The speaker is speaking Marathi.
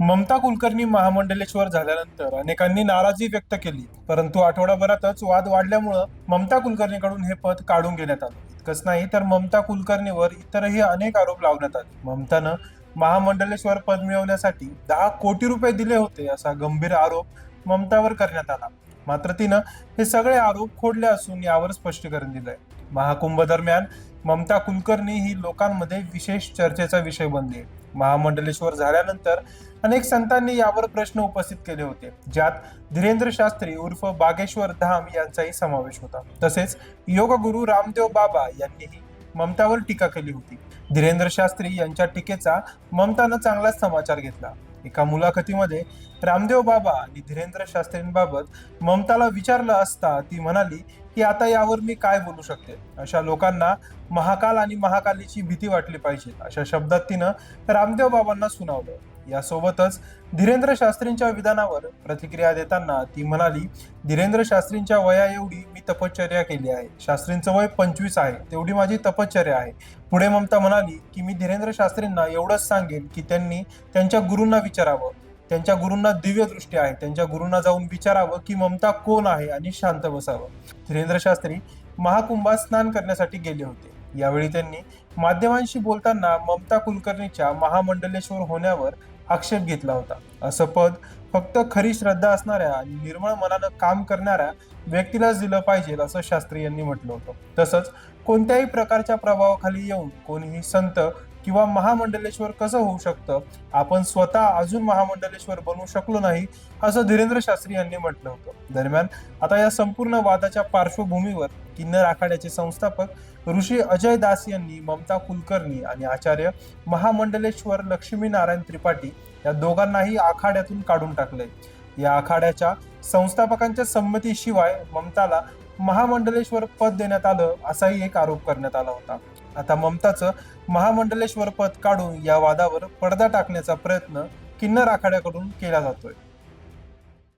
ममता कुलकर्णी महामंडलेश्वर झाल्यानंतर अनेकांनी नाराजी व्यक्त केली परंतु आठवडाभरातच वाद वाढल्यामुळं ममता कुलकर्णीकडून हे पद काढून घेण्यात आलं. इतकंच नाही तर ममता कुलकर्णीवर इतरही अनेक आरोप लावण्यात आले. ममतानं महामंडलेश्वर पद मिळवण्यासाठी दहा कोटी रुपये दिले होते असा गंभीर आरोप ममतावर करण्यात आला. मात्र तिनं हे सगळे आरोप खोडले असून यावर स्पष्टीकरण दिलंय. महाकुंभ दरम्यान ममता कुलकर्णी ही लोकांमध्ये विशेष चर्चेचा विषय बनली. महामंडलेश्वर झाल्यानंतर अनेक संतांनी यावर प्रश्न उपस्थित केले होते ज्यात धीरेंद्र शास्त्री उर्फ बागेश्वर धाम यांचाही समावेश होता. तसेच योगगुरु रामदेव बाबा यांनीही ममतावर टीका केली होती. धीरेंद्र शास्त्री यांच्या टीकेचा ममतानं चांगलाच समाचार घेतला. एका मुलाखतीमध्ये रामदेव बाबा आणि धीरेंद्र शास्त्रींबाबत ममताला विचारलं असता ती म्हणाली की आता यावर मी काय बोलू शकते? अशा लोकांना महाकाल आणि महाकालीची भीती वाटली पाहिजे अशा शब्दात तिनं रामदेव बाबांना सुनावलं. यासोबतच धीरेंद्र शास्त्रींच्या विधानावर प्रतिक्रिया देताना ती म्हणाली धीरेंद्र शास्त्रींच्या वया एवढी तपश्चर्या केली आहे. शास्त्रींचं वय पंचवीस आहे तेवढी माझी तपश्चर्या आहे. पुढे ममता म्हणाली की मी धीरेंद्र शास्त्रींना एवढंच सांगेन की त्यांनी त्यांच्या गुरूंना विचारावं. त्यांच्या गुरूंना दिव्य दृष्टी आहे. त्यांच्या गुरूंना जाऊन विचारावं की ममता कोण आहे आणि शांत बसावं. धीरेंद्र शास्त्री महाकुंभात स्नान करण्यासाठी गेले होते. यावेळी त्यांनी माध्यमांशी बोलताना ममता कुलकर्णीच्या महामंडलेश्वर होण्यावर आक्षेप घेतला होता. असं पद फक्त खरी श्रद्धा असणाऱ्या आणि निर्मळ मनानं काम करणाऱ्या व्यक्तीलाच दिलं पाहिजे असं शास्त्री यांनी म्हटलं होतं. तसंच कोणत्याही प्रकारच्या प्रभावाखाली येऊन कोणीही संत किंवा महामंडलेश्वर कसं होऊ शकतं? आपण स्वतः अजून महामंडलेश्वर बनवू शकलो नाही असं धीरेंद्र शास्त्री यांनी म्हटलं होतं. दरम्यान आता या संपूर्ण वादाच्या पार्श्वभूमीवर किन्नर आखाड्याचे संस्थापक ऋषी अजय दास यांनी ममता कुलकर्णी आणि आचार्य महामंडलेश्वर लक्ष्मीनारायण त्रिपाठी या दोघांनाही आखाड्यातून काढून टाकलंय. या आखाड्याच्या संस्थापकांच्या संमतीशिवाय ममताला महामंडलेश्वर पद देण्यात आलं असाही एक आरोप करण्यात आला होता. आता ममताचं महामंडलेश्वर पद काढून या वादावर पडदा टाकण्याचा प्रयत्न किन्नर आखाड्याकडून केला जातोय.